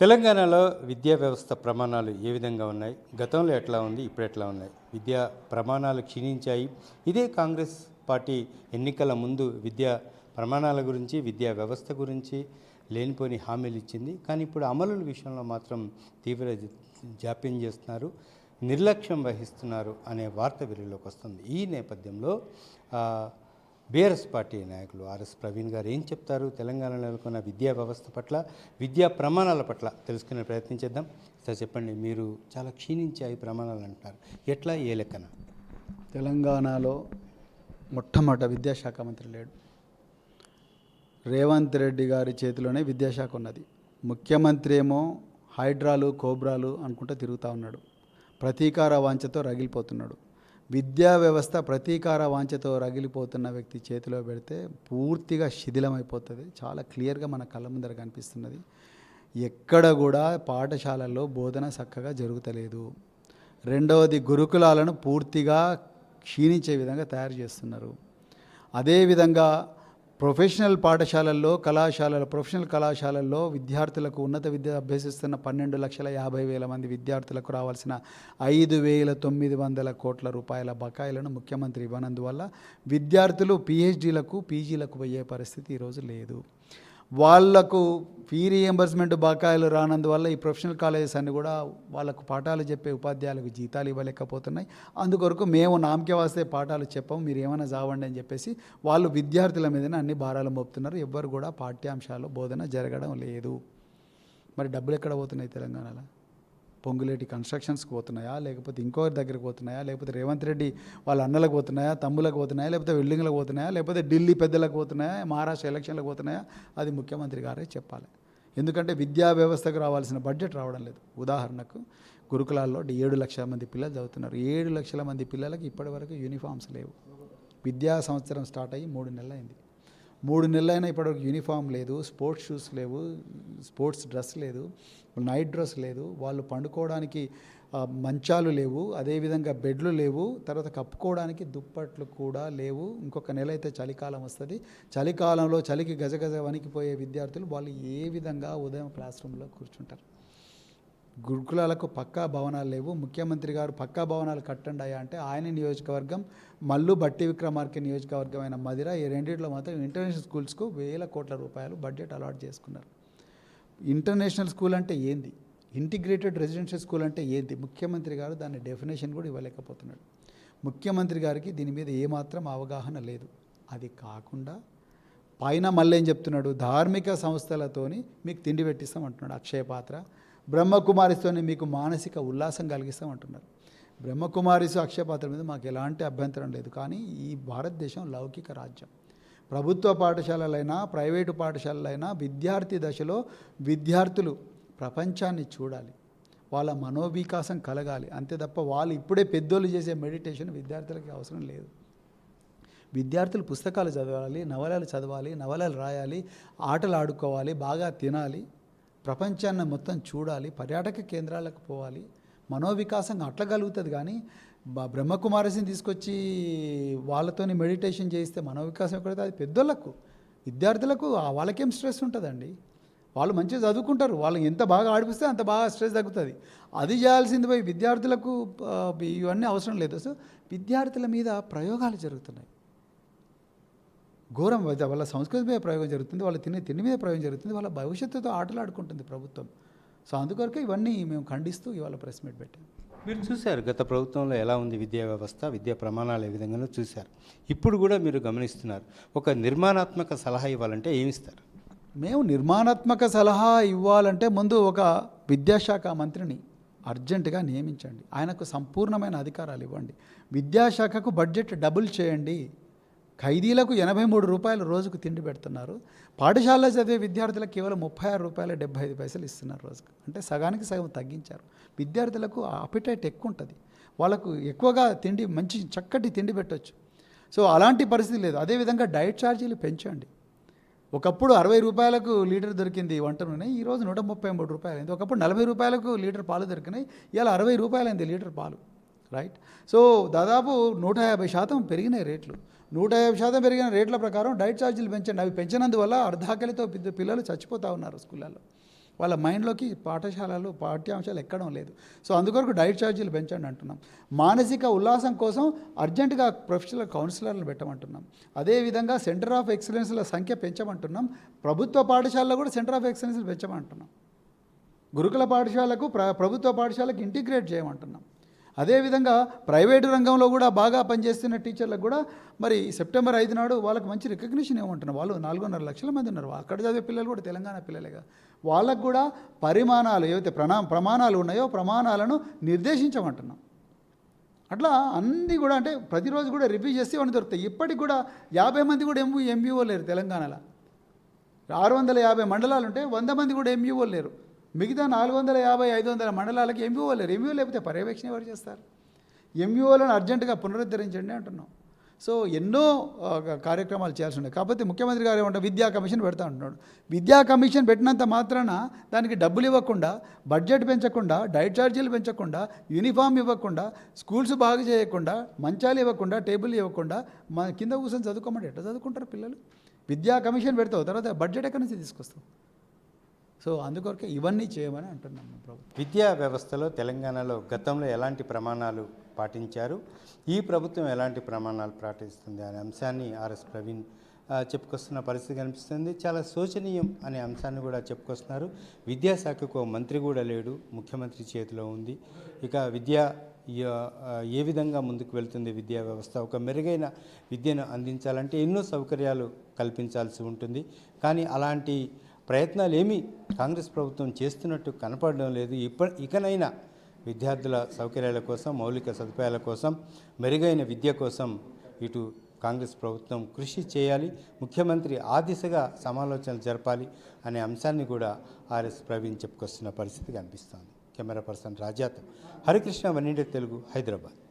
తెలంగాణలో విద్యా వ్యవస్థ ప్రమాణాలు ఏ విధంగా ఉన్నాయి? గతంలో ఎట్లా ఉంది? ఇప్పుడు ఎట్లా ఉన్నాయి? విద్యా ప్రమాణాలు క్షీణించాయి. ఇదే కాంగ్రెస్ పార్టీ ఎన్నికల ముందు విద్యా ప్రమాణాల గురించి విద్యా వ్యవస్థ గురించి లేనిపోని హామీలు ఇచ్చింది. కానీ ఇప్పుడు అమలుల విషయంలో మాత్రం తీవ్ర జాప్యం చేస్తున్నారు. నిర్లక్ష్యం వహిస్తున్నారు అనే వార్త వెలుగులోకి వస్తుంది. ఈ నేపథ్యంలో బీఆర్ఎస్ పార్టీ నాయకులు ఆర్ఎస్ ప్రవీణ్ గారు ఏం చెప్తారు? తెలంగాణలో నెలకొన్న విద్యా వ్యవస్థ పట్ల విద్యా ప్రమాణాల పట్ల తెలుసుకునే ప్రయత్నం చేద్దాం. సార్ చెప్పండి మీరు చాలా క్షీణించాయి ప్రమాణాలు అంటున్నారు. ఎట్లా ఏ లెక్కన? తెలంగాణలో మొట్టమొదట విద్యాశాఖ మంత్రి లేడు. రేవంత్ రెడ్డి గారి చేతిలోనే విద్యాశాఖ ఉన్నది. ముఖ్యమంత్రి ఏమో హైడ్రాలు కోబ్రాలు అనుకుంటూ తిరుగుతూ ఉన్నాడు. ప్రతీకార వాంఛతో రగిలిపోతున్నాడు. విద్యా వ్యవస్థ ప్రతీకార వాంఛతో రగిలిపోతున్న వ్యక్తి చేతిలో పెడితే పూర్తిగా శిథిలమైపోతుంది. చాలా క్లియర్గా మన కళ్ళ ముందర కనిపిస్తున్నది. ఎక్కడ కూడా పాఠశాలల్లో బోధన చక్కగా జరుగుతలేదు. రెండవది గురుకులాలను పూర్తిగా క్షీణించే విధంగా తయారు చేస్తున్నారు. అదేవిధంగా ప్రొఫెషనల్ పాఠశాలల్లో కళాశాలల ప్రొఫెషనల్ కళాశాలల్లో విద్యార్థులకు ఉన్నత విద్య అభ్యసిస్తున్న పన్నెండు లక్షల యాభై వేల మంది విద్యార్థులకు రావాల్సిన ఐదు వేల తొమ్మిది వందల కోట్ల రూపాయల బకాయిలను ముఖ్యమంత్రి ఇవ్వనందువల్ల విద్యార్థులు పిహెచ్డీలకు పీజీలకు పోయే పరిస్థితి ఈరోజు లేదు. వాళ్ళకు ఫీ రీఎంబర్స్మెంట్ బకాయిలు రానందువల్ల ఈ ప్రొఫెషనల్ కాలేజెస్ అన్ని కూడా వాళ్ళకు పాఠాలు చెప్పే ఉపాధ్యాయులకు జీతాలు ఇవ్వలేకపోతున్నాయి. అందుకొరకు మేము నామకే వాస్తే పాఠాలు చెప్పాము మీరు ఏమైనా చావండి అని చెప్పేసి వాళ్ళు విద్యార్థుల మీదనే అన్ని భారాలు మోపుతున్నారు. ఎవ్వరు కూడా పాఠ్యాంశాలు బోధన జరగడం లేదు. మరి డబ్బులు ఎక్కడ పోతున్నాయి తెలంగాణలో? పొంగులేటి కన్స్ట్రక్షన్స్కి పోతున్నాయా? లేకపోతే ఇంకో దగ్గరికి పోతున్నాయా? లేకపోతే రేవంత్ రెడ్డి వాళ్ళ అన్నలకు పోతున్నాయా? తమ్ములకు పోతున్నాయా? లేకపోతే వెల్డింగ్లకు పోతున్నాయా? లేకపోతే ఢిల్లీ పెద్దలకు పోతున్నాయా? మహారాష్ట్ర ఎలక్షన్లకు పోతున్నాయా? అది ముఖ్యమంత్రి గారే చెప్పాలి. ఎందుకంటే విద్యా వ్యవస్థకు రావాల్సిన బడ్జెట్ రావడం లేదు. ఉదాహరణకు గురుకులాల్లో ఏడు లక్షల మంది పిల్లలు చదువుతున్నారు. ఏడు లక్షల మంది పిల్లలకి ఇప్పటివరకు యూనిఫామ్స్ లేవు. విద్యా సంవత్సరం స్టార్ట్ అయ్యి మూడు నెలలు అయింది మూడు నెలలైనా ఇప్పటివరకు యూనిఫామ్ లేదు స్పోర్ట్స్ షూస్ లేవు స్పోర్ట్స్ డ్రెస్ లేదు నైట్ డ్రెస్ లేదు వాళ్ళు పండుకోవడానికి మంచాలు లేవు అదేవిధంగా బెడ్లు లేవు తర్వాత కప్పుకోవడానికి దుప్పట్లు కూడా లేవు. ఇంకొక నెల అయితే చలికాలం వస్తుంది. చలికాలంలో చలికి గజగజ వణికిపోయే విద్యార్థులు వాళ్ళు ఏ విధంగా ఉదయం క్లాస్ రూమ్లో కూర్చుంటారు? గురుకులాలకు పక్కా భవనాలు లేవు. ముఖ్యమంత్రి గారు పక్కా భవనాలు కట్టండి అయ్యా అంటే ఆయన నియోజకవర్గం మల్లు బట్టి విక్రమార్క నియోజకవర్గం అయిన మదిర ఈ రెండింటిలో మాత్రం ఇంటర్నేషనల్ స్కూల్స్కు వేల కోట్ల రూపాయలు బడ్జెట్ అలాట్ చేసుకున్నారు. ఇంటర్నేషనల్ స్కూల్ అంటే ఏంది? ఇంటిగ్రేటెడ్ రెసిడెన్షియల్ స్కూల్ అంటే ఏంది? ముఖ్యమంత్రి గారు దాని డెఫినేషన్ కూడా ఇవ్వలేకపోతున్నాడు. ముఖ్యమంత్రి గారికి దీని మీద ఏమాత్రం అవగాహన లేదు. అది కాకుండా పైన మళ్ళీ ఏం చెప్తున్నాడు? ధార్మిక సంస్థలతోని మీకు తిండి పెట్టిస్తాం అంటున్నాడు అక్షయ పాత్ర బ్రహ్మకుమారిస్తోనే మీకు మానసిక ఉల్లాసం కలిగిస్తామంటున్నారు. అంటున్నారు బ్రహ్మకుమారిస్ మీద మాకు ఎలాంటి అభ్యంతరం లేదు. కానీ ఈ భారతదేశం లౌకిక రాజ్యం. ప్రభుత్వ పాఠశాలలైనా ప్రైవేటు పాఠశాలలైనా విద్యార్థి దశలో విద్యార్థులు ప్రపంచాన్ని చూడాలి. వాళ్ళ మనోవికాసం కలగాలి. అంతే తప్ప వాళ్ళు ఇప్పుడే పెద్దోళ్ళు చేసే మెడిటేషన్ విద్యార్థులకి అవసరం లేదు. విద్యార్థులు పుస్తకాలు చదవాలి నవలలు చదవాలి నవలలు రాయాలి ఆటలు ఆడుకోవాలి బాగా తినాలి. ప్రపంచాన్ని మొత్తం చూడాలి పర్యాటక కేంద్రాలకు పోవాలి. మనోవికాసం అట్లా కలుగుతుంది కానీ బ్రహ్మకుమారసిని తీసుకొచ్చి వాళ్ళతోని మెడిటేషన్ చేయిస్తే మనోవికాసం ఎక్కడైతే అది పెద్దోళ్ళకు విద్యార్థులకు వాళ్ళకేం స్ట్రెస్ ఉంటుందండి? వాళ్ళు మంచిగా చదువుకుంటారు. వాళ్ళు ఎంత బాగా ఆడిపిస్తే అంత బాగా స్ట్రెస్ తగ్గుతుంది. అది చేయాల్సింది పోయి విద్యార్థులకు ఇవన్నీ అవసరం లేదు. సో విద్యార్థుల మీద ప్రయోగాలు జరుగుతున్నాయి. ఘోరం. వాళ్ళ సంస్కృతి మీద ప్రయోగం జరుగుతుంది. వాళ్ళ తినే తిండి మీద ప్రయోగం జరుగుతుంది. వాళ్ళ భవిష్యత్తుతో ఆటలాడుకుంటుంది ప్రభుత్వం. సో అందుకొరకే ఇవన్నీ మేము ఖండిస్తూ ఇవాళ ప్రెస్ మీట్ పెట్టాం. మీరు చూశారు గత ప్రభుత్వంలో ఎలా ఉంది విద్యా వ్యవస్థ విద్యా ప్రమాణాలు ఏ విధంగానో చూశారు. ఇప్పుడు కూడా మీరు గమనిస్తున్నారు. ఒక నిర్మాణాత్మక సలహా ఇవ్వాలంటే ఏమిస్తారు మేము నిర్మాణాత్మక సలహా ఇవ్వాలంటే ముందు ఒక విద్యాశాఖ మంత్రిని అర్జెంటుగా నియమించండి. ఆయనకు సంపూర్ణమైన అధికారాలు ఇవ్వండి. విద్యాశాఖకు బడ్జెట్ డబుల్ చేయండి. ఖైదీలకు ఎనభై మూడు రూపాయలు రోజుకు తిండి పెడుతున్నారు. పాఠశాలలో చదివే విద్యార్థులకు కేవలం ముప్పై ఆరు రూపాయల డెబ్బై ఐదు పైసలు ఇస్తున్నారు రోజుకు. అంటే సగానికి సగం తగ్గించారు. విద్యార్థులకు అపిటైట్ ఎక్కువ ఉంటుంది వాళ్ళకు ఎక్కువగా తిండి మంచి చక్కటి తిండి పెట్టొచ్చు. సో అలాంటి పరిస్థితి లేదు. అదేవిధంగా డైట్ ఛార్జీలు పెంచండి. ఒకప్పుడు అరవై రూపాయలకు లీటర్ దొరికింది వంట నూనె ఈ రోజు నూట ముప్పై మూడు రూపాయలు అయింది ఒకప్పుడు నలభై రూపాయలకు లీటర్ పాలు దొరికినాయి. ఇవాళ అరవై రూపాయలైంది లీటర్ పాలు. రైట్ సో దాదాపు నూట యాభై శాతం పెరిగినాయి రేట్లు. నూట యాభై శాతం పెరిగిన రేట్ల ప్రకారం డైట్ ఛార్జీలు పెంచండి. అవి పెంచినందువల్ల అర్ధాకలితో పిద్ద- పిల్లలు చచ్చిపోతూ ఉన్నారు స్కూళ్ళల్లో. వాళ్ళ మైండ్లోకి పాఠశాలలు పాఠ్యాంశాలు ఎక్కడం లేదు. సో అందుకొరకు డైట్ ఛార్జీలు పెంచండి అంటున్నాం. మానసిక ఉల్లాసం కోసం అర్జెంటుగా ప్రొఫెషనల్ కౌన్సిలర్లు పెట్టమంటున్నాం. అదేవిధంగా సెంటర్ ఆఫ్ ఎక్సలెన్స్ల సంఖ్య పెంచమంటున్నాం. ప్రభుత్వ పాఠశాలలో కూడా సెంటర్ ఆఫ్ ఎక్సలెన్స్లు పెంచమంటున్నాం. గురుకుల పాఠశాలకు ప్ర ప్రభుత్వ పాఠశాలకు ఇంటిగ్రేట్ చేయమంటున్నాం. అదేవిధంగా ప్రైవేటు రంగంలో కూడా బాగా పనిచేస్తున్న టీచర్లకు కూడా మరి సెప్టెంబర్ ఐదు నాడు వాళ్ళకి మంచి రికగ్నిషన్ ఇవ్వమంటున్నాం వాళ్ళు నాలుగున్నర లక్షల మంది ఉన్నారు. అక్కడ చదివే పిల్లలు కూడా తెలంగాణ పిల్లలేగా వాళ్ళకు కూడా పరిమాణాలు ఏవైతే ప్రణా ప్రమాణాలు ఉన్నాయో ప్రమాణాలను నిర్దేశించమంటున్నాం. అట్లా అన్నీ కూడా అంటే ప్రతిరోజు కూడా రివ్యూ చేస్తే ఇవన్నీ దొరుకుతాయి? ఇప్పటికి కూడా యాభై మంది కూడా ఎంబీ ఎంబీఓ లేరు తెలంగాణలో. ఆరు వందల యాభై మండలాలు ఉంటే వంద మంది కూడా ఎంబీఓ లేరు. మిగతా నాలుగు వందల యాభై ఐదు వందల మండలాలకి ఎంఈఓ లేరు. ఎంఈఓ లేకపోతే పర్యవేక్షణ ఎవరు చేస్తారు? ఎంఈఓలను అర్జెంటుగా పునరుద్ధరించండి అంటున్నాం. సో ఎన్నో కార్యక్రమాలు చేయాల్సి ఉన్నాయి. కాకపోతే ముఖ్యమంత్రి గారు ఏమంటారు? విద్యా కమిషన్ పెడతా అంటున్నాడు. విద్యా కమిషన్ పెట్టినంత మాత్రాన దానికి డబ్బులు ఇవ్వకుండా బడ్జెట్ పెంచకుండా డైట్ ఛార్జీలు పెంచకుండా యూనిఫామ్ ఇవ్వకుండా స్కూల్స్ బాగు చేయకుండా మంచాలు ఇవ్వకుండా టేబుల్ ఇవ్వకుండా మా కింద కూర్చొని చదువుకోమంటే ఎట్లా చదువుకుంటారు పిల్లలు? విద్యా కమిషన్ పెడతావు తర్వాత బడ్జెట్ ఎక్కడి నుంచి తీసుకొస్తావు? సో అందుకొరకే ఇవన్నీ చేయమని అంటున్నాం ప్రభుత్వం విద్యా వ్యవస్థలో తెలంగాణలో గతంలో ఎలాంటి ప్రమాణాలు పాటించారు? ఈ ప్రభుత్వం ఎలాంటి ప్రమాణాలు పాటిస్తుంది అనే అంశాన్ని ఆర్ఎస్ ప్రవీణ్ చెప్పుకొస్తున్న పరిస్థితి కనిపిస్తుంది. చాలా శోచనీయం అనే అంశాన్ని కూడా చెప్పుకొస్తున్నారు. విద్యాశాఖకు మంత్రి కూడా లేడు ముఖ్యమంత్రి చేతిలో ఉంది. ఇక విద్యా ఏ విధంగా ముందుకు వెళ్తుంది విద్యా వ్యవస్థ? ఒక మెరుగైన విద్యను అందించాలంటే ఎన్నో సౌకర్యాలు కల్పించాల్సి ఉంటుంది. కానీ అలాంటి ప్రయత్నాలు ఏమీ కాంగ్రెస్ ప్రభుత్వం చేస్తున్నట్టు కనపడడం లేదు. ఇప్ప ఇకనైనా విద్యార్థుల సౌకర్యాల కోసం మౌలిక సదుపాయాల కోసం మెరుగైన విద్య కోసం ఇటు కాంగ్రెస్ ప్రభుత్వం కృషి చేయాలి. ముఖ్యమంత్రి ఆ దిశగా సమాలోచనలు జరపాలి అనే అంశాన్ని కూడా ఆర్ఎస్ ప్రవీణ్ చెప్పుకొస్తున్న పరిస్థితి కనిపిస్తోంది. కెమెరా పర్సన్ రాజాతో హరికృష్ణ వన్ తెలుగు హైదరాబాద్.